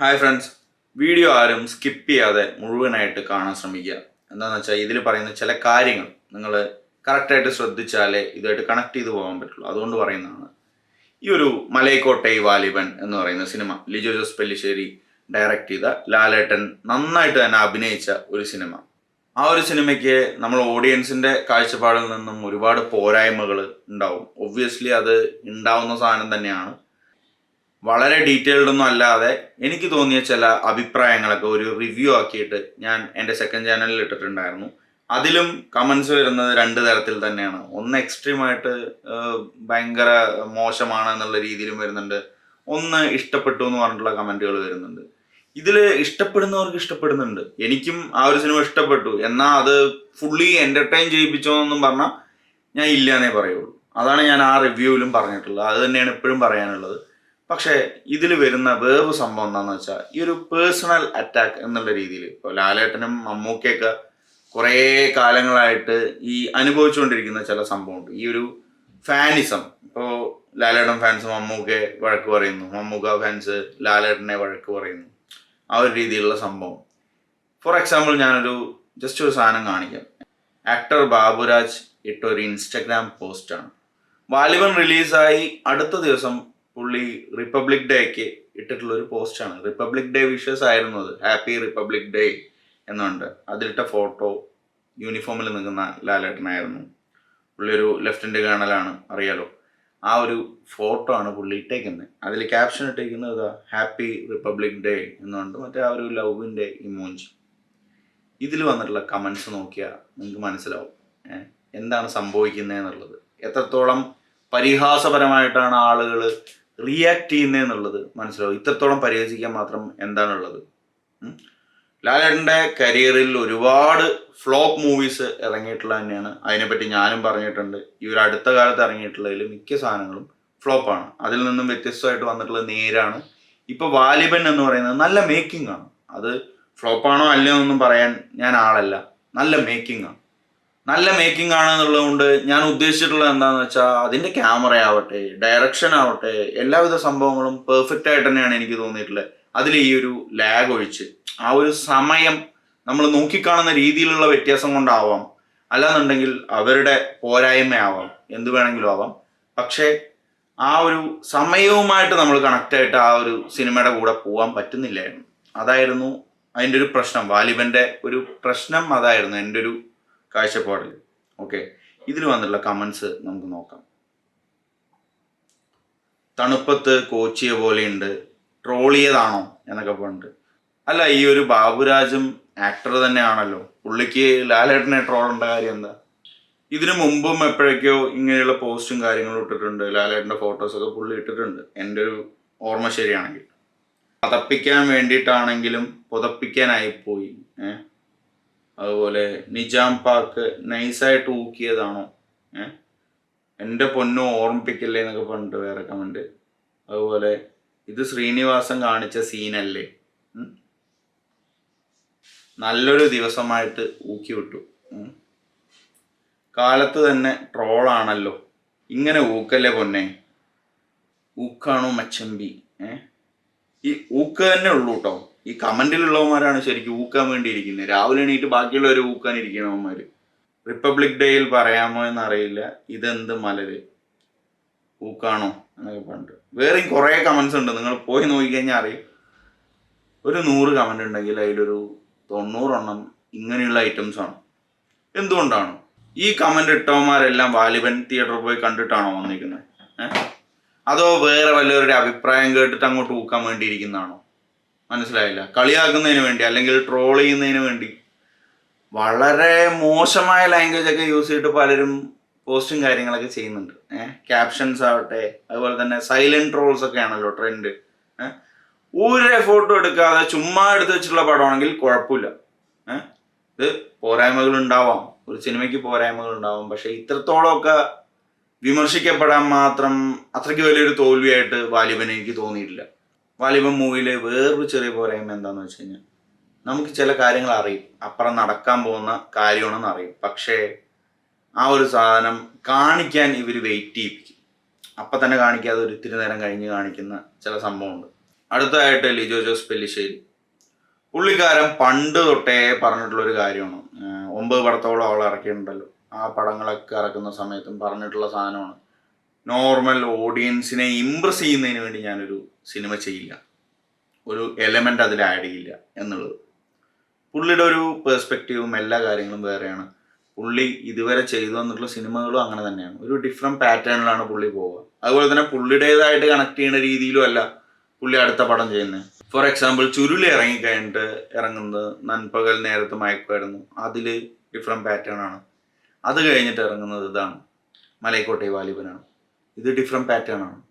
Hi friends video ആരും skip ചെയ്യാതെ മുഴുവനായിട്ട് കാണാൻ ശ്രമിക്കുക. എന്താണെന്ന് വെച്ചാൽ ഇതിൽ പറയുന്ന ചില കാര്യങ്ങൾ നിങ്ങൾ കറക്റ്റായിട്ട് ശ്രദ്ധിച്ചാലേ ഇതുമായിട്ട് കണക്ട് ചെയ്ത് പോകാൻ പറ്റുള്ളൂ. അതുകൊണ്ട് പറയുന്നതാണ്. ഈ ഒരു മലൈക്കോട്ടെ വാലിബൻ എന്ന് പറയുന്ന സിനിമ ലിജോ ജോസ് പെല്ലിശ്ശേരി ഡയറക്റ്റ് ചെയ്ത ലാലേട്ടൻ നന്നായിട്ട് തന്നെ അഭിനയിച്ച ഒരു സിനിമ. ആ ഒരു സിനിമയ്ക്ക് നമ്മൾ ഓഡിയൻസിന്റെ കാഴ്ചപ്പാടിൽ നിന്നും ഒരുപാട് പോരായ്മകൾ ഉണ്ടാവും. ഒബ്വിയസ്ലി അത് ഉണ്ടാവുന്ന സാധനം തന്നെയാണ്. വളരെ ഡീറ്റെയിൽഡ് ഒന്നും അല്ലാതെ എനിക്ക് തോന്നിയ ചില അഭിപ്രായങ്ങളൊക്കെ ഒരു റിവ്യൂ ആക്കിയിട്ട് ഞാൻ എന്റെ സെക്കൻഡ് ചാനലിൽ ഇട്ടിട്ടുണ്ടായിരുന്നു. അതിലും കമൻസ് വരുന്നത് രണ്ട് തരത്തിൽ തന്നെയാണ്. ഒന്ന് എക്സ്ട്രീമായിട്ട് ഭയങ്കര മോശമാണ് എന്നുള്ള രീതിയിലും വരുന്നുണ്ട്. ഒന്ന് ഇഷ്ടപ്പെട്ടു എന്ന് പറഞ്ഞിട്ടുള്ള കമന്റുകൾ വരുന്നുണ്ട്. ഇതിൽ ഇഷ്ടപ്പെടുന്നവർക്ക് ഇഷ്ടപ്പെടുന്നുണ്ട്. എനിക്കും ആ ഒരു സിനിമ ഇഷ്ടപ്പെട്ടു. എന്നാൽ അത് ഫുള്ളി എന്റർടൈൻ ചെയ്യിപ്പിച്ചോ എന്നും പറഞ്ഞാൽ ഞാൻ ഇല്ല എന്നേ പറയുള്ളൂ. അതാണ് ഞാൻ ആ റിവ്യൂവിലും പറഞ്ഞിട്ടുള്ളത്. അത് തന്നെയാണ് എപ്പോഴും പറയാനുള്ളത്. പക്ഷേ ഇതിൽ വരുന്ന വേറൊരു സംഭവം എന്താണെന്ന് വെച്ചാൽ ഈ ഒരു പേഴ്സണൽ അറ്റാക്ക് എന്നുള്ള രീതിയിൽ ഇപ്പോൾ ലാലേട്ടനും മമ്മൂക്കയൊക്കെ കുറേ കാലങ്ങളായിട്ട് ഈ അനുഭവിച്ചുകൊണ്ടിരിക്കുന്ന ചില സംഭവമുണ്ട്. ഈ ഒരു ഫാനിസം ഇപ്പോൾ ലാലേട്ടൻ ഫാൻസ് മമ്മൂക്കെ വഴക്ക് പറയുന്നു. മമ്മൂക്ക ഫാൻസ് ലാലേട്ടനെ വഴക്ക് പറയുന്നു. ആ ഒരു രീതിയിലുള്ള സംഭവം. ഫോർ എക്സാമ്പിൾ ഞാനൊരു ജസ്റ്റ് ഒരു സാധനം കാണിക്കാം. ആക്ടർ ബാബുരാജ് ഇട്ട ഒരു ഇൻസ്റ്റഗ്രാം പോസ്റ്റാണ് വാലിബൻ റിലീസായി അടുത്ത ദിവസം പുള്ളി റിപ്പബ്ലിക് ഡേക്ക് ഇട്ടിട്ടുള്ള ഒരു പോസ്റ്റാണ് റിപ്പബ്ലിക് ഡേ വിഷസ് ആയിരുന്നു അത്. ഹാപ്പി റിപ്പബ്ലിക് ഡേ എന്നുണ്ട്. അതിലിട്ട ഫോട്ടോ യൂണിഫോമിൽ നിൽക്കുന്ന ലാലേട്ടനായിരുന്നു. പുള്ളി ഒരു ലെഫ്റ്റനന്റ് കേണലാണ് അറിയാലോ. ആ ഒരു ഫോട്ടോ ആണ് പുള്ളി ഇട്ടേക്കുന്നത് അതിൽ ക്യാപ്ഷൻ ഇട്ടേക്കുന്നത് ഹാപ്പി റിപ്പബ്ലിക് ഡേ എന്നുണ്ട്. മറ്റേ ആ ഒരു ലവിന്റെ ഇമോജി ഇതിൽ വന്നിട്ടുള്ള കമൻസ് നോക്കിയാൽ നിങ്ങൾക്ക് മനസ്സിലാവും. എന്താണ് സംഭവിക്കുന്നത് എന്നുള്ളത്. എത്രത്തോളം പരിഹാസപരമായിട്ടാണ് ആളുകൾ റിയാക്ട് ചെയ്യുന്നതെന്നുള്ളത് മനസ്സിലാവും. ഇത്രത്തോളം പരിഹസിക്കാൻ മാത്രം എന്താണുള്ളത്. ലാലേട്ടന്റെ കരിയറിൽ ഒരുപാട് ഫ്ലോപ്പ് മൂവീസ് ഇറങ്ങിയിട്ടുള്ള തന്നെയാണ്. അതിനെപ്പറ്റി ഞാനും പറഞ്ഞിട്ടുണ്ട്. ഈ ഒരു അടുത്ത കാലത്ത് ഇറങ്ങിയിട്ടുള്ളതിൽ മിക്ക സാധനങ്ങളും ഫ്ലോപ്പാണ്. അതിൽ നിന്നും വ്യത്യസ്തമായിട്ട് വന്നിട്ടുള്ളത് നേരാണ്. ഇപ്പൊ വാലിബൻ എന്ന് പറയുന്നത് നല്ല മേക്കിംഗ് ആണ്. അത് ഫ്ലോപ്പാണോ അല്ലയോ എന്നൊന്നും പറയാൻ ഞാൻ ആളല്ല. നല്ല മേക്കിംഗ് ആണ്. നല്ല മേക്കിംഗ് ആണ് എന്നുള്ളതുകൊണ്ട് ഞാൻ ഉദ്ദേശിച്ചിട്ടുള്ളത് എന്താണെന്ന് വെച്ചാൽ അതിന്റെ ക്യാമറ ആവട്ടെ ഡയറക്ഷൻ ആവട്ടെ എല്ലാവിധ സംഭവങ്ങളും പെർഫെക്റ്റ് ആയിട്ട് തന്നെയാണ് എനിക്ക് തോന്നിയിട്ടുള്ളത്. അതിൽ ഈ ഒരു ലാഗ് ഒഴിച്ച് ആ ഒരു സമയം നമ്മൾ നോക്കിക്കാണുന്ന രീതിയിലുള്ള വ്യത്യാസം കൊണ്ടാവാം. അല്ലാന്നുണ്ടെങ്കിൽ അവരുടെ പോരായ്മയാവാം എന്ത് വേണമെങ്കിലും ആവാം. പക്ഷേ ആ ഒരു സമയവുമായിട്ട് നമ്മൾ കണക്റ്റായിട്ട് ആ ഒരു സിനിമയുടെ കൂടെ പോകാൻ പറ്റുന്നില്ലായിരുന്നു അതായിരുന്നു അതിന്റെ ഒരു പ്രശ്നം. വാലിബന്റെ ഒരു പ്രശ്നം അതായിരുന്നു എന്റെ ഒരു കാഴ്ചപ്പാടിൽ. ഓക്കെ ഇതിൽ വന്നിട്ടുള്ള കമൻസ് നമുക്ക് നോക്കാം. തണുപ്പത്ത് കോച്ചിയെ പോലെയുണ്ട്. ട്രോളിയതാണോ എന്നൊക്കെ പറഞ്ഞിട്ട്. അല്ല ഈ ഒരു ബാബുരാജും ആക്ടർ തന്നെയാണല്ലോ. പുള്ളിക്ക് ലാലേട്ടനെ ട്രോളേണ്ട കാര്യം എന്താ? ഇതിനു മുമ്പും എപ്പോഴൊക്കെയോ ഇങ്ങനെയുള്ള പോസ്റ്റും കാര്യങ്ങളും ഇട്ടിട്ടുണ്ട്. ലാലേട്ടന്റെ ഫോട്ടോസൊക്കെ പുള്ളി ഇട്ടിട്ടുണ്ട്. എന്റെ ഒരു ഓർമ്മ ശരിയാണെങ്കിൽ. പതപ്പിക്കാൻ വേണ്ടിയിട്ടാണെങ്കിലും പുതപ്പിക്കാനായി പോയി ഏ? അതുപോലെ നിജാം പാർക്ക് നൈസായിട്ട് ഊക്കിയതാണോ? ഏഹ് എന്റെ പൊന്നും ഓർമ്മിപ്പിക്കില്ലേ എന്നൊക്കെ പറഞ്ഞിട്ട് വേറെ കമന്റ് അതുപോലെ ഇത് ശ്രീനിവാസൻ കാണിച്ച സീനല്ലേ. നല്ലൊരു ദിവസമായിട്ട് ഊക്കി വിട്ടു. കാലത്ത് തന്നെ ട്രോളാണല്ലോ ഇങ്ങനെ ഊക്കല്ലേ പൊന്നെ? ഊക്കാണോ മച്ചമ്പി? ഏ? ഈ ഊക്ക് തന്നെ ഉള്ളൂ കേട്ടോ ഈ കമന്റിലുള്ളവന്മാരാണ് ശരിക്കും ഊക്കാൻ വേണ്ടി ഇരിക്കുന്നത് രാവിലെ എണീറ്റ് ബാക്കിയുള്ളവർ ഊക്കാൻ ഇരിക്കണവന്മാർ റിപ്പബ്ലിക് ഡേയിൽ പറയാമോ എന്നറിയില്ല. ഇതെന്ത് മലര്? ഊക്കാണോ എന്നൊക്കെ പറഞ്ഞിട്ട്. വേറെയും കുറേ കമന്റ്സ് ഉണ്ട്. നിങ്ങൾ പോയി നോക്കിക്കഴിഞ്ഞാൽ അറിയും. ഒരു നൂറ് കമന്റ് ഉണ്ടെങ്കിൽ അതിലൊരു തൊണ്ണൂറെണ്ണം ഇങ്ങനെയുള്ള ഐറ്റംസ് ആണ്. എന്തുകൊണ്ടാണ്? ഈ കമന്റ് ഇട്ടവന്മാരെല്ലാം വാലിബൻ തിയേറ്ററിൽ പോയി കണ്ടിട്ടാണോ വന്നിരിക്കുന്നത്? അതോ വേറെ വല്ലവരുടെ അഭിപ്രായം കേട്ടിട്ട് അങ്ങോട്ട് ഊക്കാൻ വേണ്ടി ഇരിക്കുന്നതാണോ മനസ്സിലായില്ല. കളിയാക്കുന്നതിന് വേണ്ടി അല്ലെങ്കിൽ ട്രോൾ ചെയ്യുന്നതിന് വേണ്ടി. വളരെ മോശമായ ലാംഗ്വേജ് ഒക്കെ യൂസ് ചെയ്തിട്ട് പലരും പോസ്റ്റും കാര്യങ്ങളൊക്കെ ചെയ്യുന്നുണ്ട്. ഏഹ് ക്യാപ്ഷൻസ് ആവട്ടെ അതുപോലെ തന്നെ സൈലന്റ് ട്രോൾസ് ഒക്കെ ആണല്ലോ ട്രെൻഡ് ഏഹ് ഒരു എഫോർട്ടും എടുക്കാതെ ചുമ്മാ എടുത്ത് വെച്ചിട്ടുള്ള പടമാണെങ്കിൽ കുഴപ്പമില്ല. ഏഹ് ഇത് പോരായ്മകൾ ഉണ്ടാവാം. ഒരു സിനിമയ്ക്ക് പോരായ്മകൾ ഉണ്ടാവാം. പക്ഷെ ഇത്രത്തോളമൊക്കെ വിമർശിക്കപ്പെടാൻ മാത്രം അത്രയ്ക്ക് വലിയൊരു തോൽവിയായിട്ട് വാലിബന് എനിക്ക് തോന്നിയിട്ടില്ല. വാലിബൻ മൂവിയിലെ വേറൊരു ചെറിയ പോരായ്മ എന്താണെന്ന് വെച്ച് കഴിഞ്ഞാൽ നമുക്ക് ചില കാര്യങ്ങൾ അറിയും. അപ്പുറം നടക്കാൻ പോകുന്ന കാര്യമാണെന്ന് അറിയും. പക്ഷേ ആ ഒരു സാധനം കാണിക്കാൻ ഇവർ വെയിറ്റ് ചെയ്യിപ്പിക്കും. അപ്പം തന്നെ കാണിക്കാതെ ഒരു ഇത്തിരി നേരം കഴിഞ്ഞ് കാണിക്കുന്ന ചില സംഭവമുണ്ട്. അടുത്തതായിട്ട് ലിജോ ജോസ് പെല്ലിശ്ശേരി. പുള്ളിക്കാരൻ പണ്ട് തൊട്ടേ പറഞ്ഞിട്ടുള്ളൊരു കാര്യമാണ്. ഒമ്പത് പടത്തോളം അവൾ ഇറക്കിയിട്ടുണ്ടല്ലോ. ആ പടങ്ങളൊക്കെ ഇറക്കുന്ന സമയത്തും പറഞ്ഞിട്ടുള്ള സാധനമാണ്. നോർമൽ ഓഡിയൻസിനെ ഇമ്പ്രസ് ചെയ്യുന്നതിന് വേണ്ടി ഞാനൊരു സിനിമ ചെയ്യില്ല. ഒരു എലമെന്റ് അതിൽ ആഡ് ചെയ്യില്ല എന്നുള്ളത്. പുള്ളിയുടെ ഒരു പേഴ്സ്പെക്റ്റീവും എല്ലാ കാര്യങ്ങളും വേറെയാണ്. പുള്ളി ഇതുവരെ ചെയ്തു വന്നിട്ടുള്ള സിനിമകളും അങ്ങനെ തന്നെയാണ്. ഒരു ഡിഫറെന്റ് പാറ്റേണിലാണ് പുള്ളി പോവുക. അതുപോലെ തന്നെ പുള്ളിയുടേതായിട്ട് കണക്ട് ചെയ്യുന്ന രീതിയിലും അല്ല പുള്ളി അടുത്ത പടം ചെയ്യുന്നത്. ഫോർ എക്സാമ്പിൾ ചുരുളി ഇറങ്ങിക്കഴിഞ്ഞിട്ട് ഇറങ്ങുന്നത് നൻപകൽ നേരത്തെ മയക്കുമായിരുന്നു അതിൽ ഡിഫറെന്റ് പാറ്റേൺ ആണ്. അത് കഴിഞ്ഞിട്ട് ഇറങ്ങുന്നത് ഇതാണ്. മലൈക്കോട്ടെ വാലിബനാണ്. ഇത് ഡിഫറെന്റ് പാറ്റേൺ ആണ്.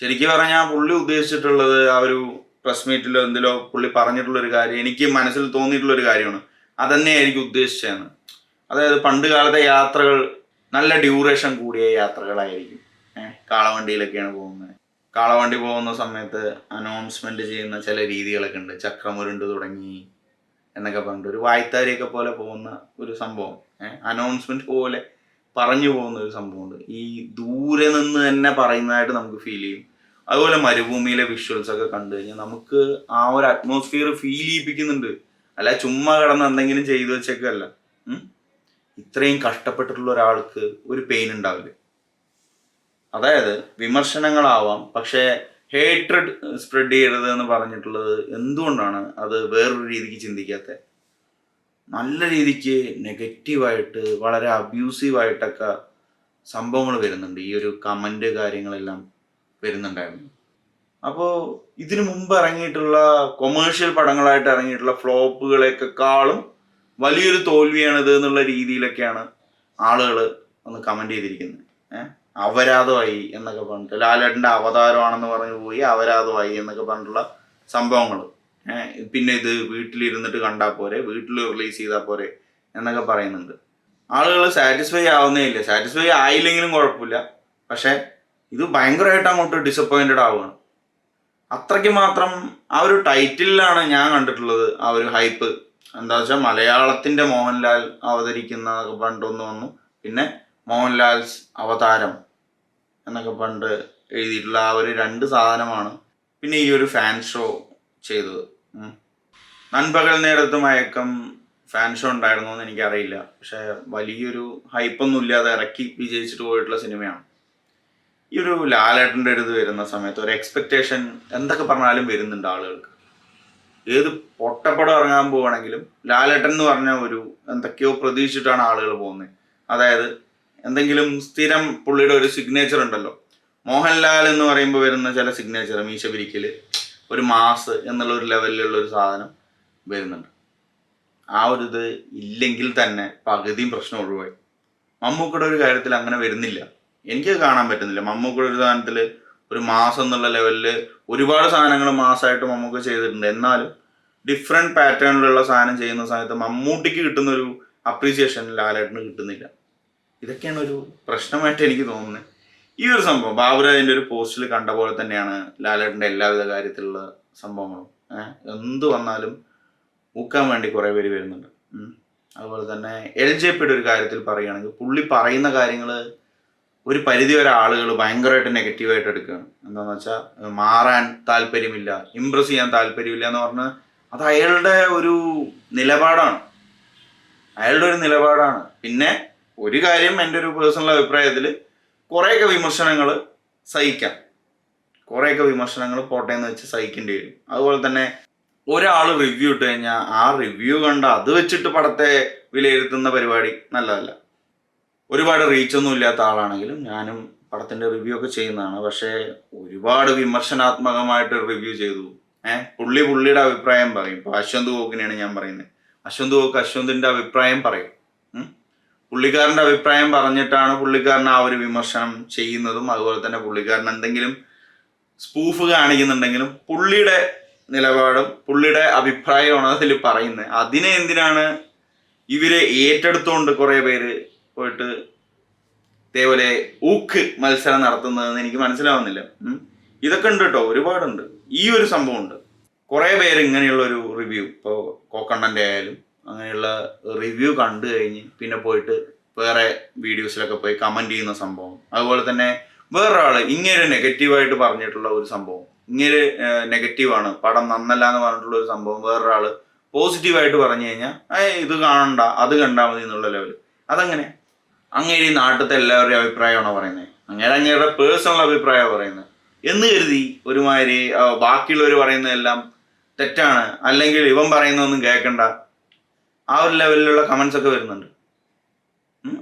ശരിക്കും പറഞ്ഞാൽ പുള്ളി ഉദ്ദേശിച്ചിട്ടുള്ളത് ആ ഒരു പ്രസ് മീറ്റിലോ എന്തിലോ പുള്ളി പറഞ്ഞിട്ടുള്ള ഒരു കാര്യം എനിക്ക് മനസ്സിൽ തോന്നിയിട്ടുള്ള ഒരു കാര്യമാണ് അതന്നെയായിരിക്കും ഉദ്ദേശിച്ചതെന്ന് അതായത് പണ്ട് കാലത്തെ യാത്രകൾ നല്ല ഡ്യൂറേഷൻ കൂടിയ യാത്രകളായിരിക്കും. ഏഹ് കാളവണ്ടിയിലൊക്കെയാണ് പോകുന്നത്. കാളവണ്ടി പോകുന്ന സമയത്ത് അനൗൺസ്മെന്റ് ചെയ്യുന്ന ചില രീതികളൊക്കെ ഉണ്ട്. ചക്രമുരുണ്ട് തുടങ്ങി എന്നൊക്കെ പറഞ്ഞിട്ട് ഒരു വായ്ത്താരിയൊക്കെ പോലെ പോകുന്ന ഒരു സംഭവം. ഏഹ് അനൗൺസ്മെന്റ് പോലെ പറഞ്ഞു പോകുന്ന ഒരു സംഭവമുണ്ട്. ഈ ദൂരെ നിന്ന് തന്നെ പറയുന്നതായിട്ട് നമുക്ക് ഫീൽ ചെയ്യും. അതുപോലെ മരുഭൂമിയിലെ വിഷ്വൽസ് ഒക്കെ കണ്ടു കഴിഞ്ഞാൽ നമുക്ക് ആ ഒരു അറ്റ്മോസ്ഫിയർ ഫീൽ ചെയ്യിപ്പിക്കുന്നുണ്ട്. അല്ല ചുമ്മാ കിടന്ന് എന്തെങ്കിലും ചെയ്തു വെച്ചേക്കല്ല? ഇത്രയും കഷ്ടപ്പെട്ടിട്ടുള്ള ഒരാൾക്ക് ഒരു പെയിൻ ഉണ്ടാവില്ല. അതായത് വിമർശനങ്ങളാവാം പക്ഷേ ഹേട്രഡ് സ്പ്രെഡ് ചെയ്യരുത് എന്ന് പറഞ്ഞിട്ടുള്ളത് എന്തുകൊണ്ടാണ്? അത് വേറൊരു രീതിക്ക് ചിന്തിക്കാത്തത് നല്ല രീതിക്ക് നെഗറ്റീവായിട്ട് വളരെ അബ്യൂസീവായിട്ടൊക്കെ സംഭവങ്ങൾ വരുന്നുണ്ട്. ഈ ഒരു കമന്റ് കാര്യങ്ങളെല്ലാം വരുന്നുണ്ടായിരുന്നു. അപ്പോൾ ഇതിനു മുമ്പ് ഇറങ്ങിയിട്ടുള്ള കൊമേഴ്ഷ്യൽ പടങ്ങളായിട്ട് ഇറങ്ങിയിട്ടുള്ള ഫ്ലോപ്പുകളെക്കാളും വലിയൊരു തോൽവിയാണിത് എന്നുള്ള രീതിയിലൊക്കെയാണ് ആളുകൾ ഒന്ന് കമന്റ് ചെയ്തിരിക്കുന്നത്. ഏഹ് അവരാധമായി എന്നൊക്കെ പറഞ്ഞിട്ട് ലാലേട്ടന്റെ അവതാരമാണെന്ന് പറഞ്ഞു പോയി അവരാധമായി എന്നൊക്കെ പറഞ്ഞിട്ടുള്ള സംഭവങ്ങൾ പിന്നെ ഇത് വീട്ടിലിരുന്നിട്ട് കണ്ടാൽ പോരെ വീട്ടിൽ റിലീസ് ചെയ്താൽ പോരെ എന്നൊക്കെ പറയുന്നുണ്ട്. ആളുകൾ സാറ്റിസ്ഫൈ ആവുന്നേ ഇല്ല സാറ്റിസ്ഫൈ ആയില്ലെങ്കിലും കുഴപ്പമില്ല. പക്ഷേ ഇത് ഭയങ്കരമായിട്ട് അങ്ങോട്ട് ഡിസപ്പോയിന്റഡ് ആവുകയാണ്. അത്രയ്ക്ക് മാത്രം ആ ഒരു ടൈറ്റിലാണ് ഞാൻ കണ്ടിട്ടുള്ളത്. ആ ഒരു ഹൈപ്പ് എന്താ വെച്ചാൽ മലയാളത്തിന്റെ മോഹൻലാൽ അവതരിക്കുന്ന പണ്ട് ഒന്ന് വന്നു. പിന്നെ മോഹൻലാൽസ് അവതാരം എന്നൊക്കെ പണ്ട് എഴുതിയിട്ടുള്ള ആ ഒരു രണ്ട് സാധനമാണ്. പിന്നെ ഈ ഒരു ഫാൻ ഷോ ചെയ്തത്. നൻപകൽ നേരത്ത് മയക്കം ഫാൻ ഷോ ഉണ്ടായിരുന്നു എന്ന് എനിക്കറിയില്ല. പക്ഷെ വലിയൊരു ഹൈപ്പൊന്നും ഇല്ലാതെ ഇറക്കി വിജയിച്ചിട്ട് പോയിട്ടുള്ള സിനിമയാണ്. ഈ ഒരു ലാലേട്ടന്റെ അടുത്ത് വരുന്ന സമയത്ത് ഒരു എക്സ്പെക്റ്റേഷൻ എന്തൊക്കെ പറഞ്ഞാലും വരുന്നുണ്ട് ആളുകൾക്ക്. ഏത് പൊട്ടപ്പടം ഇറങ്ങാൻ പോവാണെങ്കിലും ലാലേട്ടൻ എന്ന് പറഞ്ഞ ഒരു എന്തൊക്കെയോ പ്രതീക്ഷിച്ചിട്ടാണ് ആളുകൾ പോകുന്നത്. അതായത് എന്തെങ്കിലും സ്ഥിരം പുള്ളിയുടെ ഒരു സിഗ്നേച്ചർ ഉണ്ടല്ലോ. മോഹൻലാൽ എന്ന് പറയുമ്പോൾ വരുന്ന ചില സിഗ്നേച്ചർ മീശ പിരിക്കൽ ഒരു മാസ് എന്നുള്ള ഒരു ലെവലിലുള്ള ഒരു സാധനം വരുന്നുണ്ട്. ആ ഒരു ഇത് ഇല്ലെങ്കിൽ തന്നെ പകുതിയും പ്രശ്നം ഒഴിവായി. മമ്മൂക്കയുടെ ഒരു കാര്യത്തിൽ അങ്ങനെ വരുന്നില്ല. എനിക്ക് കാണാൻ പറ്റുന്നില്ല. മമ്മൂക്കയുടെ ഒരു സാധനത്തിൽ ഒരു മാസം എന്നുള്ള ലെവലിൽ ഒരുപാട് സാധനങ്ങൾ മാസമായിട്ട് മമ്മൂക്ക ചെയ്തിട്ടുണ്ട്. എന്നാലും ഡിഫറെന്റ് പാറ്റേണിലുള്ള സാധനം ചെയ്യുന്ന സമയത്ത് മമ്മൂട്ടിക്ക് കിട്ടുന്ന ഒരു അപ്രീസിയേഷൻ ലാലേട്ടന് കിട്ടുന്നില്ല. ഇതൊക്കെയാണ് ഒരു പ്രശ്നമായിട്ട് എനിക്ക് തോന്നുന്നത്. ഈ ഒരു സംഭവം ബാബുരാജിന്റെ ഒരു പോസ്റ്റിൽ കണ്ട പോലെ തന്നെയാണ് ലാലേട്ടന്റെ എല്ലാവിധ കാര്യത്തിലുള്ള സംഭവങ്ങളും. എന്ത് വന്നാലും ഊക്കാൻ വേണ്ടി കുറെ പേര് വരുന്നുണ്ട്. അതുപോലെ തന്നെ എൽ ജെ പിയുടെ ഒരു കാര്യത്തിൽ പറയുകയാണെങ്കിൽ പുള്ളി പറയുന്ന കാര്യങ്ങൾ ഒരു പരിധി വരെ ആളുകൾ ഭയങ്കരമായിട്ട് നെഗറ്റീവായിട്ട് എടുക്കുകയാണ്. എന്താണെന്ന് വെച്ചാൽ മാറാൻ താല്പര്യമില്ല ഇമ്പ്രസ് ചെയ്യാൻ താല്പര്യമില്ല എന്ന് പറഞ്ഞ് അത് അയാളുടെ ഒരു നിലപാടാണ്. അയാളുടെ ഒരു നിലപാടാണ്. പിന്നെ ഒരു കാര്യം എന്റെ ഒരു പേഴ്സണൽ അഭിപ്രായത്തിൽ കുറേയൊക്കെ വിമർശനങ്ങൾ സഹിക്കാം. കുറേയൊക്കെ വിമർശനങ്ങൾ പോട്ടെ എന്ന് വെച്ച് സഹിക്കേണ്ടി വരും. അതുപോലെ തന്നെ ഒരാൾ റിവ്യൂ ഇട്ട് കഴിഞ്ഞാൽ ആ റിവ്യൂ കണ്ട അത് വെച്ചിട്ട് പടത്തെ വിലയിരുത്തുന്ന പരിപാടി നല്ലതല്ല. ഒരുപാട് റീച്ചൊന്നും ഇല്ലാത്ത ആളാണെങ്കിലും ഞാനും പടത്തിന്റെ റിവ്യൂ ഒക്കെ ചെയ്യുന്നതാണ്. പക്ഷേ ഒരുപാട് വിമർശനാത്മകമായിട്ട് റിവ്യൂ ചെയ്തു. ഏഹ് പുള്ളി പുള്ളിയുടെ അഭിപ്രായം പറയും. ഇപ്പോൾ അശ്വന്ത് ഗോക്കിനെയാണ് ഞാൻ പറയുന്നത്. അശ്വന്ത് ഗോക്ക് അശ്വന്തിന്റെ അഭിപ്രായം പറയും. പുള്ളിക്കാരന്റെ അഭിപ്രായം പറഞ്ഞിട്ടാണ് പുള്ളിക്കാരൻ ആ ഒരു വിമർശനം ചെയ്യുന്നതും അതുപോലെ തന്നെ പുള്ളിക്കാരൻ എന്തെങ്കിലും സ്പൂഫ് കാണിക്കുന്നുണ്ടെങ്കിലും പുള്ളിയുടെ നിലപാടും പുള്ളിയുടെ അഭിപ്രായമാണ് അതിൽ പറയുന്നത്. അതിനെ എന്തിനാണ് ഇവരെ ഏറ്റെടുത്തുകൊണ്ട് കുറേ പേര് പോയിട്ട് ഇതേപോലെ ഊക്ക് മത്സരം നടത്തുന്നതെന്ന് എനിക്ക് മനസ്സിലാവുന്നില്ല. ഇതൊക്കെ ഉണ്ട് കേട്ടോ ഒരുപാടുണ്ട്. ഈ ഒരു സംഭവം ഉണ്ട് കുറേ പേര് ഇങ്ങനെയുള്ള ഒരു റിവ്യൂ ഇപ്പോൾ കോക്കണ്ണന്റെ ആയാലും അങ്ങനെയുള്ള റിവ്യൂ കണ്ടു കഴിഞ്ഞ് പിന്നെ പോയിട്ട് വേറെ വീഡിയോസിലൊക്കെ പോയി കമന്റ് ചെയ്യുന്ന സംഭവം. അതുപോലെ തന്നെ വേറൊരാൾ ഇങ്ങനെ നെഗറ്റീവായിട്ട് പറഞ്ഞിട്ടുള്ള ഒരു സംഭവം. ഇങ്ങനെ നെഗറ്റീവാണ് പടം നന്നല്ല എന്ന് പറഞ്ഞിട്ടുള്ള ഒരു സംഭവം വേറൊരാൾ പോസിറ്റീവായിട്ട് പറഞ്ഞു കഴിഞ്ഞാൽ ഇത് കാണണ്ട അത് കണ്ടാൽ മതി എന്നുള്ള ലെവൽ അതങ്ങനെ. അങ്ങേരി നാട്ടിലത്തെ എല്ലാവരുടെയും അഭിപ്രായമാണോ പറയുന്നത് അങ്ങനെ അങ്ങേരുടെ പേഴ്സണൽ അഭിപ്രായമാണ് പറയുന്നത് എന്ന് കരുതി ഒരുമാതിരി ബാക്കിയുള്ളവർ പറയുന്നതെല്ലാം തെറ്റാണ്. അല്ലെങ്കിൽ ഇവൻ പറയുന്നതൊന്നും കേൾക്കണ്ട ആ ഒരു ലെവലിലുള്ള കമൻസ് ഒക്കെ വരുന്നുണ്ട്.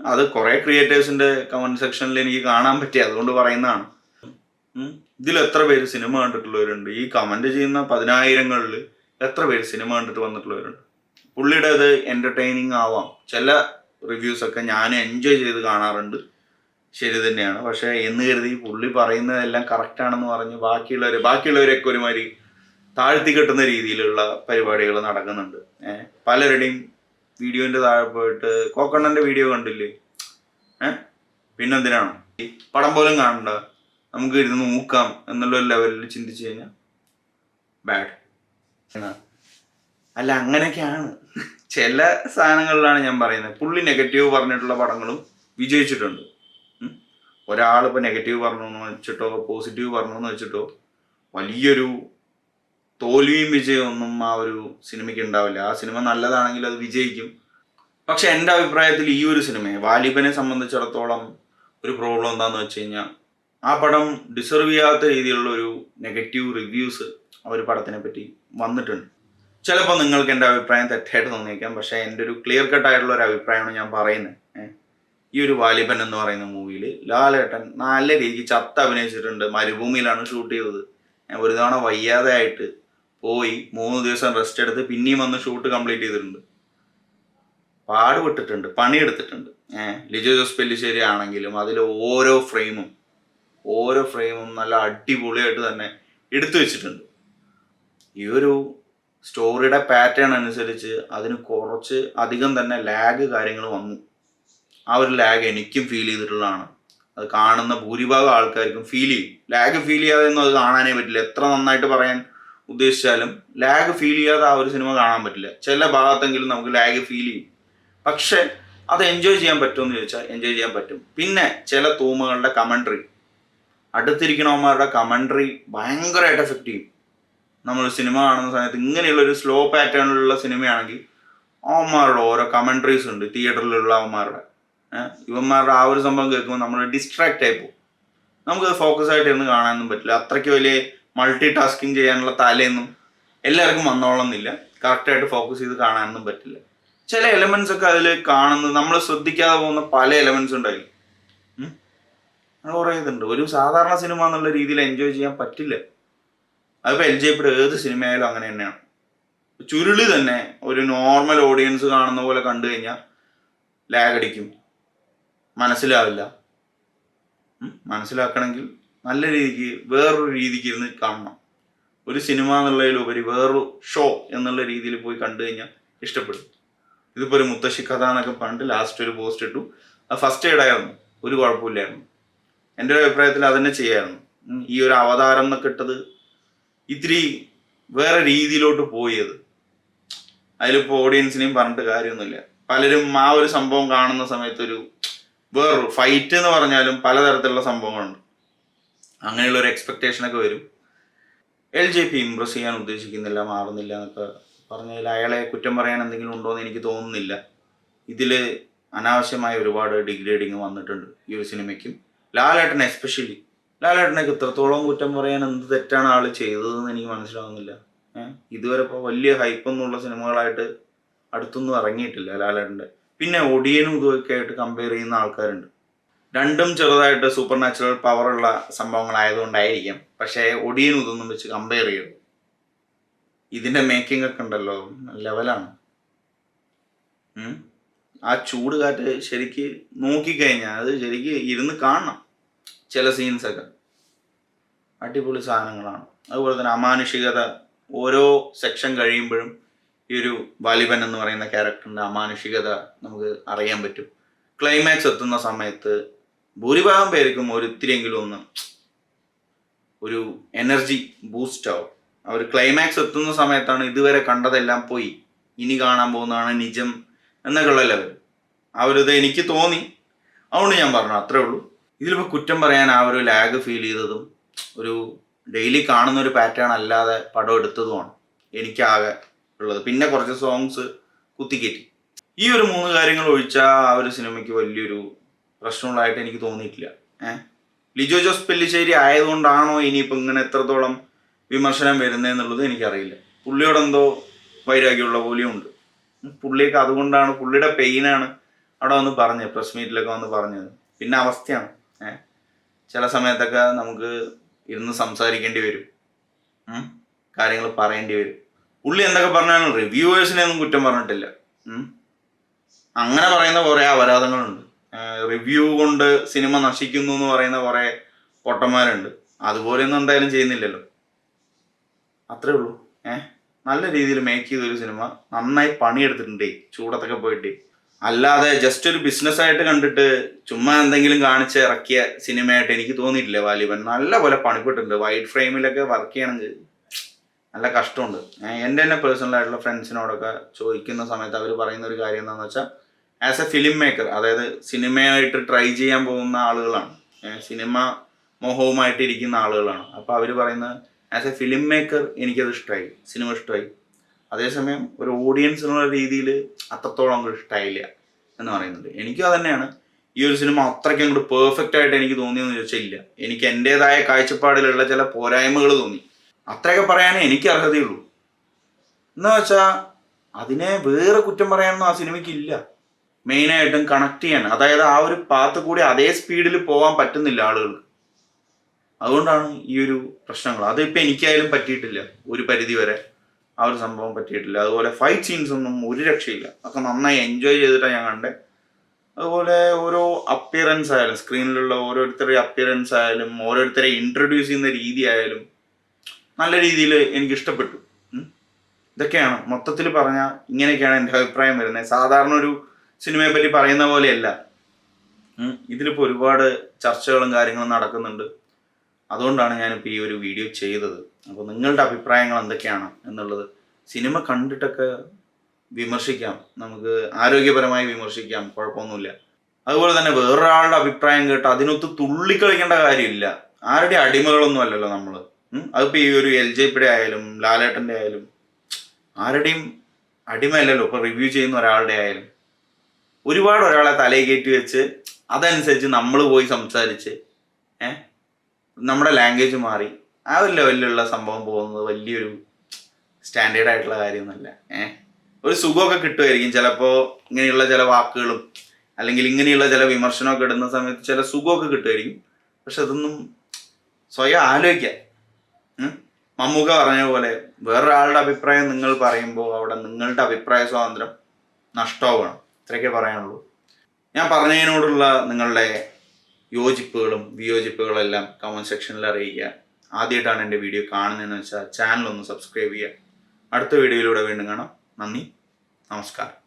അത് കുറേ ക്രിയേറ്റേഴ്സിന്റെ കമന്റ് സെക്ഷനിൽ എനിക്ക് കാണാൻ പറ്റി. അതുകൊണ്ട് പറയുന്നതാണ്. ഇതിൽ എത്ര പേര് സിനിമ കണ്ടിട്ടുള്ളവരുണ്ട്? ഈ കമന്റ് ചെയ്യുന്ന പതിനായിരങ്ങളിൽ എത്ര പേര് സിനിമ കണ്ടിട്ട് വന്നിട്ടുള്ളവരുണ്ട്? പുള്ളിയുടെ അത് എന്റർടൈനിങ് ആവാം. ചില റിവ്യൂസ് ഒക്കെ ഞാൻ എൻജോയ് ചെയ്ത് കാണാറുണ്ട്. ശരി തന്നെയാണ്. പക്ഷെ എന്ന് കരുതി പുള്ളി പറയുന്നതെല്ലാം കറക്റ്റ് ആണെന്ന് പറഞ്ഞ് ബാക്കിയുള്ളവർ ബാക്കിയുള്ളവരൊക്കെ ഒരുമാതിരി താഴ്ത്തി കെട്ടുന്ന രീതിയിലുള്ള പരിപാടികൾ നടക്കുന്നുണ്ട്. പലരുടെയും വീഡിയോന്റെ താഴെ പോയിട്ട് കോക്കണ്ണന്റെ വീഡിയോ കണ്ടില്ലേ? ഏഹ് പിന്നെന്തിനാണ്? പടം പോലും കാണണ്ട. നമുക്ക് ഇരുന്ന് നോക്കാം എന്നുള്ള ലെവലിൽ ചിന്തിച്ചു കഴിഞ്ഞാൽ ബാഡ് അല്ല അങ്ങനെയൊക്കെയാണ്. ചില സാധനങ്ങളിലാണ് ഞാൻ പറയുന്നത്. പുള്ളി നെഗറ്റീവ് പറഞ്ഞിട്ടുള്ള പടങ്ങളും വിജയിച്ചിട്ടുണ്ട്. ഒരാളിപ്പോൾ നെഗറ്റീവ് പറഞ്ഞു എന്ന് വെച്ചിട്ടോ പോസിറ്റീവ് പറഞ്ഞു എന്ന് വെച്ചിട്ടോ വലിയൊരു തോൽവിയും വിജയവും ഒന്നും ആ ഒരു സിനിമയ്ക്ക് ഉണ്ടാവില്ല. ആ സിനിമ നല്ലതാണെങ്കിൽ അത് വിജയിക്കും. പക്ഷെ എന്റെ അഭിപ്രായത്തിൽ ഈ ഒരു സിനിമയെ വാലിബനെ സംബന്ധിച്ചിടത്തോളം ഒരു പ്രോബ്ലം എന്താണെന്ന് വെച്ച് കഴിഞ്ഞാൽ ആ പടം ഡിസർവ് ചെയ്യാത്ത രീതിയിലുള്ള ഒരു നെഗറ്റീവ് റിവ്യൂസ് ആ ഒരു പടത്തിനെ പറ്റി വന്നിട്ടുണ്ട്. ചിലപ്പോൾ നിങ്ങൾക്ക് എന്റെ അഭിപ്രായം തെറ്റായിട്ട് തോന്നിയേക്കാം. പക്ഷേ എന്റെ ഒരു ക്ലിയർ കട്ട് ആയിട്ടുള്ള ഒരു അഭിപ്രായമാണ് ഞാൻ പറയുന്നത്. ഈ ഒരു വാലിബൻ എന്ന് പറയുന്ന മൂവിയിൽ ലാലേട്ടൻ നല്ല രീതിക്ക് ചത്ത അഭിനയിച്ചിട്ടുണ്ട്. മരുഭൂമിയിലാണ് ഷൂട്ട് ചെയ്തത്. ഒരു തവണ വയ്യാതെ ആയിട്ട് പോയി മൂന്ന് ദിവസം റെസ്റ്റ് എടുത്ത് പിന്നെയും വന്ന് ഷൂട്ട് കംപ്ലീറ്റ് ചെയ്തിട്ടുണ്ട്. പാടുപെട്ടിട്ടുണ്ട് പണിയെടുത്തിട്ടുണ്ട്. ഏഹ് ലിജോ ജോസ് പെല്ലിശ്ശേരി ആണെങ്കിലും അതിൽ ഓരോ ഫ്രെയിമും ഓരോ ഫ്രെയിമും നല്ല അടിപൊളിയായിട്ട് തന്നെ എടുത്തു വെച്ചിട്ടുണ്ട്. ഈ ഒരു സ്റ്റോറിയുടെ പാറ്റേൺ അനുസരിച്ച് അതിന് കുറച്ച് അധികം തന്നെ ലാഗ് കാര്യങ്ങൾ വന്നു. ആ ഒരു ലാഗ് എനിക്കും ഫീൽ ചെയ്തിട്ടുള്ളതാണ്. അത് കാണുന്ന ഭൂരിഭാഗം ആൾക്കാർക്കും ഫീൽ ചെയ്യും. ലാഗ് ഫീൽ ചെയ്യാതെ ഒന്നും അത് കാണാനേ പറ്റില്ല. എത്ര നന്നായിട്ട് പറയാൻ ഉദ്ദേശിച്ചാലും ലാഗ് ഫീൽ ചെയ്യാതെ ആ ഒരു സിനിമ കാണാൻ പറ്റില്ല. ചില ഭാഗത്തെങ്കിലും നമുക്ക് ലാഗ് ഫീൽ ചെയ്യും. പക്ഷെ അത് എൻജോയ് ചെയ്യാൻ പറ്റുമെന്ന് ചോദിച്ചാൽ എൻജോയ് ചെയ്യാൻ പറ്റും. പിന്നെ ചില തൂമുകളുടെ കമൻട്രി അടുത്തിരിക്കണവന്മാരുടെ കമൻട്രി ഭയങ്കരമായിട്ട് എഫക്റ്റ് ചെയ്യും. നമ്മൾ സിനിമ കാണുന്ന സമയത്ത് ഇങ്ങനെയുള്ള ഒരു സ്ലോ പാറ്റേണിലുള്ള സിനിമയാണെങ്കിൽ അവന്മാരുടെ ഓരോ കമൻട്രീസ് ഉണ്ട് തിയേറ്ററിലുള്ള അവന്മാരുടെ. ഇവന്മാരുടെ ആ ഒരു സംഭവം കേൾക്കുമ്പോൾ നമ്മൾ ഡിസ്ട്രാക്റ്റ് ആയി പോകും. നമുക്കത് ഫോക്കസ് ആയിട്ട് ഇരുന്ന് കാണാനൊന്നും പറ്റില്ല. അത്രയ്ക്ക് വലിയ മൾട്ടി ടാസ്കിങ് ചെയ്യാനുള്ള തലയൊന്നും എല്ലാവർക്കും വന്നോളന്നില്ല കറക്റ്റായിട്ട് ഫോക്കസ് ചെയ്ത് കാണാനൊന്നും പറ്റില്ല. ചില എലമെന്റ്സ് ഒക്കെ അതിൽ കാണുന്നത് നമ്മൾ ശ്രദ്ധിക്കാതെ പോകുന്ന പല എലമെന്റ്സ് ഉണ്ടായി അങ്ങനെ കുറേ ഇതുണ്ട്. ഒരു സാധാരണ സിനിമ എന്നുള്ള രീതിയിൽ എൻജോയ് ചെയ്യാൻ പറ്റില്ല. അതിപ്പോൾ എൽ ജെ പിയുടെ ഏത് സിനിമയായാലും അങ്ങനെ തന്നെയാണ്. ചുരുളി തന്നെ ഒരു നോർമൽ ഓഡിയൻസ് കാണുന്ന പോലെ കണ്ടു കഴിഞ്ഞാൽ ലാഗടിക്കും മനസ്സിലാവില്ല. മനസ്സിലാക്കണമെങ്കിൽ നല്ല രീതിക്ക് വേറൊരു രീതിക്ക് ഇരുന്ന് കാണണം. ഒരു സിനിമ എന്നുള്ളതിലുപരി വേറൊരു ഷോ എന്നുള്ള രീതിയിൽ പോയി കണ്ടു കഴിഞ്ഞാൽ ഇഷ്ടപ്പെടും. ഇതിപ്പോൾ ഒരു മുത്തശ്ശി കഥ എന്നൊക്കെ പറഞ്ഞിട്ട് ലാസ്റ്റ് ഒരു പോസ്റ്റ് ഇട്ടു. അത് ഫസ്റ്റ് എയ്ഡായിരുന്നു ഒരു കുഴപ്പമില്ലായിരുന്നു. എന്റെ ഒരു അഭിപ്രായത്തിൽ അതന്നെ ചെയ്യായിരുന്നു. ഈ ഒരു അവതാരം എന്നൊക്കെ ഇട്ടത് ഇത്തിരി വേറെ രീതിയിലോട്ട് പോയത്. അതിലിപ്പോൾ ഓഡിയൻസിനെയും പറഞ്ഞിട്ട് കാര്യമൊന്നുമില്ല. പലരും ആ ഒരു സംഭവം കാണുന്ന സമയത്ത് ഒരു വേറൊരു ഫൈറ്റ് എന്ന് പറഞ്ഞാലും പലതരത്തിലുള്ള സംഭവങ്ങളുണ്ട്. അങ്ങനെയുള്ള ഒരു എക്സ്പെക്ടേഷൻ ഒക്കെ വരും. എൽ ജെ പി ഇംപ്രസ് ചെയ്യാൻ ഉദ്ദേശിക്കുന്നില്ല മാറുന്നില്ല എന്നൊക്കെ പറഞ്ഞതിൽ അയാളെ കുറ്റം പറയാൻ എന്തെങ്കിലും ഉണ്ടോ എന്ന് എനിക്ക് തോന്നുന്നില്ല. ഇതിൽ അനാവശ്യമായ ഒരുപാട് ഡിഗ്രേഡിങ് വന്നിട്ടുണ്ട് ഈ ഒരു സിനിമയ്ക്കും ലാലേട്ടൻ എസ്പെഷ്യലി ലാലേട്ടനൊക്കെ ഇത്രത്തോളം കുറ്റം പറയാൻ എന്ത് തെറ്റാണ് ആൾ ചെയ്തതെന്ന് എനിക്ക് മനസ്സിലാവുന്നില്ല. ഇതുവരെ ഇപ്പോൾ വലിയ ഹൈപ്പൊന്നുള്ള സിനിമകളായിട്ട് അടുത്തൊന്നും ഇറങ്ങിയിട്ടില്ല ലാലേട്ടന്റെ. പിന്നെ ഒടിയനും ഇതൊക്കെ ആയിട്ട് കമ്പയർ ചെയ്യുന്ന ആൾക്കാരുണ്ട്. രണ്ടും ചെറുതായിട്ട് സൂപ്പർ നാച്ചുറൽ പവറുള്ള സംഭവങ്ങളായതുകൊണ്ടായിരിക്കും. പക്ഷേ ഒടിയനും ഇതൊന്നും വെച്ച് കമ്പയർ ചെയ്യരുത്. ഇതിന്റെ മേക്കിംഗ് ഒക്കെ ഉണ്ടല്ലോ. ലെവലാണ് ആ ചൂട് കാറ്റ് ശരിക്ക് നോക്കിക്കഴിഞ്ഞാൽ അത് ശരിക്ക് ഇരുന്ന് കാണണം. ചില സീൻസ് ഒക്കെ. അടിപൊളി സാധനങ്ങളാണ്. അതുപോലെ തന്നെ അമാനുഷികത. ഓരോ സെക്ഷൻ കഴിയുമ്പോഴും ഈ ഒരു വാലിബൻ എന്ന് പറയുന്ന ക്യാരക്ടറിന്റെ അമാനുഷികത നമുക്ക് അറിയാൻ പറ്റും. ക്ലൈമാക്സ് എത്തുന്ന സമയത്ത് ഭൂരിഭാഗം പേർക്കും ഒരിത്തിരിയെങ്കിലും ഒന്ന് ഒരു എനർജി ബൂസ്റ്റ് ആവും. അവർ ക്ലൈമാക്സ് എത്തുന്ന സമയത്താണ് ഇതുവരെ കണ്ടതെല്ലാം പോയി. ഇനി കാണാൻ പോകുന്നതാണ് നിജം എന്നൊക്കെയുള്ള ലെവൽ ആ ഒരു ഇത് എനിക്ക് തോന്നി. അതുകൊണ്ട് ഞാൻ പറഞ്ഞു അത്രേ ഉള്ളൂ. ഇതിലിപ്പോൾ കുറ്റം പറയാൻ ആ ഒരു ലാഗ് ഫീൽ ചെയ്തതും ഒരു ഡെയിലി കാണുന്ന ഒരു പാറ്റേൺ അല്ലാതെ പടം എടുത്തതുമാണ് എനിക്കാകെ ഉള്ളത്. പിന്നെ കുറച്ച് സോങ്സ് കുത്തിക്കയറ്റി ഈ ഒരു മൂന്ന് കാര്യങ്ങൾ ഒഴിച്ചാൽ ആ ഒരു സിനിമയ്ക്ക് വലിയൊരു പ്രശ്നമുള്ളതായിട്ട് എനിക്ക് തോന്നിയിട്ടില്ല. ഏഹ് ലിജോ ജോസ് പെല്ലിശ്ശേരി ആയതുകൊണ്ടാണോ ഇനിയിപ്പോൾ ഇങ്ങനെ എത്രത്തോളം വിമർശനം വരുന്നതെന്നുള്ളത് എനിക്കറിയില്ല. പുള്ളിയോട് എന്തോ വൈരാഗ്യമുള്ള പോലെയും ഉണ്ട്. പുള്ളിയൊക്കെ അതുകൊണ്ടാണ് പുള്ളിയുടെ പെയിനാണ് അവിടെ വന്ന് പറഞ്ഞത് പ്രസ് മീറ്റിലൊക്കെ വന്ന് പറഞ്ഞത്. പിന്നെ അവസ്ഥയാണ്. ഏഹ് ചില സമയത്തൊക്കെ നമുക്ക് ഇരുന്ന് സംസാരിക്കേണ്ടി വരും. കാര്യങ്ങൾ പറയേണ്ടി വരും. പുള്ളി എന്തൊക്കെ പറഞ്ഞാലും റിവ്യൂവേഴ്സിനെ ഒന്നും കുറ്റം പറഞ്ഞിട്ടില്ല. അങ്ങനെ പറയുന്ന കുറേ അപരാധങ്ങളുണ്ട് റിവ്യൂ കൊണ്ട് സിനിമ നശിക്കുന്നു എന്ന് പറയുന്ന കുറേ പൊട്ടന്മാരുണ്ട്. അതുപോലെയൊന്നും എന്തായാലും ചെയ്യുന്നില്ലല്ലോ. അത്രേ ഉള്ളൂ. ഏഹ് നല്ല രീതിയിൽ മേക്ക് ചെയ്തൊരു സിനിമ നന്നായി പണിയെടുത്തിട്ടുണ്ടേ. ചൂടത്തൊക്കെ പോയിട്ട്. അല്ലാതെ ജസ്റ്റ് ഒരു ബിസിനസ് ആയിട്ട് കണ്ടിട്ട് ചുമ്മാ എന്തെങ്കിലും കാണിച്ച് ഇറക്കിയ സിനിമയായിട്ട് എനിക്ക് തോന്നിയിട്ടില്ല വാലിബൻ. നല്ല പോലെ പണിപ്പെട്ടിട്ടുണ്ട്. വൈറ്റ് ഫ്രെയിമിലൊക്കെ വർക്ക് ചെയ്യണമെങ്കിൽ നല്ല കഷ്ടമുണ്ട്. എന്റെ തന്നെ പേഴ്സണലായിട്ടുള്ള ഫ്രണ്ട്സിനോടൊക്കെ ചോദിക്കുന്ന സമയത്ത് അവർ പറയുന്ന ഒരു കാര്യം എന്താണെന്ന് വെച്ചാൽ ആസ് എ ഫിലിം മേക്കർ അതായത് സിനിമയായിട്ട് ട്രൈ ചെയ്യാൻ പോകുന്ന ആളുകളാണ്. സിനിമ മോഹവുമായിട്ട് ഇരിക്കുന്ന ആളുകളാണ്. അപ്പോൾ അവർ പറയുന്നത് ആസ് എ ഫിലിം മേക്കർ എനിക്കത് ഇഷ്ടമായി സിനിമ ഇഷ്ടമായി അതേസമയം ഒരു ഓഡിയൻസ് എന്നുള്ള രീതിയിൽ അത്രത്തോളം അങ്ങോട്ട് ഇഷ്ടമായില്ല എന്ന് പറയുന്നുണ്ട്. എനിക്കും അത് തന്നെയാണ് ഈ ഒരു സിനിമ അത്രയ്ക്ക് അങ്ങോട്ട് പെർഫെക്റ്റ് ആയിട്ട് എനിക്ക് തോന്നിയെന്ന് ചോദിച്ചാൽ ഇല്ല എനിക്ക് എന്റെതായ കാഴ്ചപ്പാടിലുള്ള ചില പോരായ്മകൾ തോന്നി. അത്രയൊക്കെ പറയാനേ എനിക്ക് അർഹതയുള്ളൂ. എന്ന് വെച്ചാൽ അതിനെ വേറെ കുറ്റം പറയാനൊന്നും ആ സിനിമയ്ക്ക് ഇല്ല. മെയിനായിട്ടും കണക്ട് ചെയ്യാൻ അതായത് ആ ഒരു പാത്ത് കൂടി അതേ സ്പീഡിൽ പോകാൻ പറ്റുന്നില്ല ആളുകൾക്ക്. അതുകൊണ്ടാണ് ഈ ഒരു പ്രശ്നങ്ങൾ. അതിപ്പോൾ എനിക്കായാലും പറ്റിയിട്ടില്ല. ഒരു പരിധി വരെ ആ ഒരു സംഭവം പറ്റിയിട്ടില്ല. അതുപോലെ ഫൈറ്റ് സീൻസ് ഒന്നും ഒരു രക്ഷയില്ല. ഒക്കെ നന്നായി എൻജോയ് ചെയ്തിട്ടാണ് ഞാൻ കണ്ടത് അതുപോലെ ഓരോ അപ്പിയറൻസ് ആയാലും സ്ക്രീനിലുള്ള ഓരോരുത്തരുടെ അപ്പിയറൻസ് ആയാലും ഓരോരുത്തരെ ഇൻട്രൊഡ്യൂസ് ചെയ്യുന്ന രീതി ആയാലും നല്ല രീതിയിൽ എനിക്ക് ഇഷ്ടപ്പെട്ടു. ഇതൊക്കെയാണ്. മൊത്തത്തിൽ പറഞ്ഞാൽ ഇങ്ങനെയൊക്കെയാണ് എന്റെ അഭിപ്രായം വരുന്നത്. സാധാരണ ഒരു സിനിമയെ പറ്റി പറയുന്ന പോലെയല്ല. ഇതിലിപ്പോൾ ഒരുപാട് ചർച്ചകളും കാര്യങ്ങളും നടക്കുന്നുണ്ട്. അതുകൊണ്ടാണ് ഞാനിപ്പോൾ ഈ ഒരു വീഡിയോ ചെയ്തത്. അപ്പോൾ നിങ്ങളുടെ അഭിപ്രായങ്ങൾ എന്തൊക്കെയാണ് എന്നുള്ളത് സിനിമ കണ്ടിട്ടൊക്കെ വിമർശിക്കാം. നമുക്ക് ആരോഗ്യപരമായി വിമർശിക്കാം. കുഴപ്പമൊന്നുമില്ല. അതുപോലെ തന്നെ വേറൊരാളുടെ അഭിപ്രായം കേട്ട് അതിനൊത്ത് തുള്ളിക്കളിക്കേണ്ട കാര്യമില്ല. ആരുടെ അടിമകളൊന്നും അല്ലല്ലോ നമ്മൾ അതിപ്പോൾ ഈ ഒരു എൽ ജെ പിയുടെ ആയാലും ലാലേട്ടന്റെ ആയാലും ആരുടെയും അടിമയല്ലല്ലോ. ഇപ്പോൾ റിവ്യൂ ചെയ്യുന്ന ഒരാളുടെ ആയാലും. ഒരുപാട് ഒരാളെ തലയിൽ കയറ്റി വെച്ച് അതനുസരിച്ച് നമ്മൾ പോയി സംസാരിച്ച് ഏഹ് നമ്മുടെ ലാംഗ്വേജ് മാറി. ആ ഒരു ലെവലിലുള്ള സംഭവം പോകുന്നത് വലിയൊരു സ്റ്റാൻഡേർഡ് ആയിട്ടുള്ള കാര്യമൊന്നുമല്ല ഏഹ് ഒരു സുഖമൊക്കെ കിട്ടുമായിരിക്കും. ചിലപ്പോൾ ഇങ്ങനെയുള്ള ചില വാക്കുകളും അല്ലെങ്കിൽ ഇങ്ങനെയുള്ള ചില വിമർശനമൊക്കെ ഇടുന്ന സമയത്ത് ചില സുഖമൊക്കെ കിട്ടുമായിരിക്കും. പക്ഷെ അതൊന്നും സ്വയം ആലോചിക്കാം? മമ്മൂക്ക പറഞ്ഞ പോലെ വേറൊരാളുടെ അഭിപ്രായം നിങ്ങൾ പറയുമ്പോൾ അവിടെ നിങ്ങളുടെ അഭിപ്രായ സ്വാതന്ത്ര്യം നഷ്ടമാവണം ഇത്രയൊക്കെ പറയാനുള്ളൂ. ഞാൻ പറഞ്ഞതിനോടുള്ള നിങ്ങളുടെ യോജിപ്പുകളും വിയോജിപ്പുകളും എല്ലാം കമന്റ് സെക്ഷനിൽ അറിയിക്കുക. ആദ്യമായിട്ടാണ് എന്റെ വീഡിയോ കാണുന്നതെന്ന് വെച്ചാൽ ചാനൽ ഒന്ന് സബ്സ്ക്രൈബ് ചെയ്യുക. അടുത്ത വീഡിയോയിലൂടെ വീണ്ടും കാണാം. നന്ദി. നമസ്കാരം.